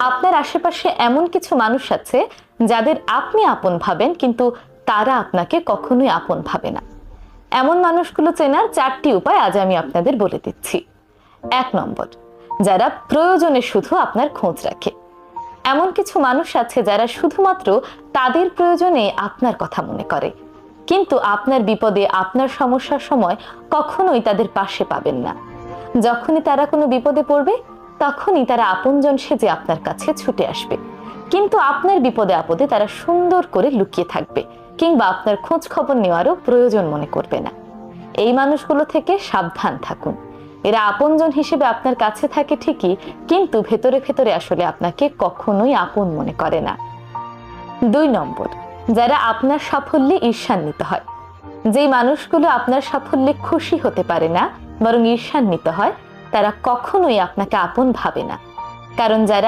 আপনার আশেপাশে এমন কিছু মানুষ আছে যাদের আপনি আপন ভাবেন, কিন্তু তারা আপনাকে কখনোই আপন ভাবে না। এমন মানুষগুলো চেনার চারটি উপায় আজ আমি আপনাদের বলে দিচ্ছি। এক নম্বর, যারা প্রয়োজনে শুধু আপনার খোঁজ রাখে। এমন কিছু মানুষ আছে যারা শুধুমাত্র তাদের প্রয়োজনে আপনার কথা মনে করে, কিন্তু আপনার বিপদে, আপনার সমস্যার সময় কখনোই তাদের পাশে পাবেন না। যখনই তারা কোনো বিপদে পড়বে তখনই তারা আপনজন সেজে আপনার কাছে ছুটে আসবে। কিন্তু আপনার বিপদে আপদে তারা সুন্দর করে লুকিয়ে থাকবে, কিংবা আপনার খোঁজ খবর নেওয়ারও প্রয়োজন মনে করবে না। এই মানুষগুলো থেকে সাবধান থাকুন। এরা আপনজন হিসেবে আপনার কাছে থাকে ঠিকই, কিন্তু ভেতরে ভেতরে আসলে আপনাকে কখনোই আপন মনে করে না। দুই নম্বর, যারা আপনার সাফল্যে ঈর্ষান্বিত হয়। যেই মানুষগুলো আপনার সাফল্যে খুশি হতে পারে না, বরং ঈর্ষান্বিত হয় তারা কখনোই আপনাকে আপন ভাবে না। কারণ যারা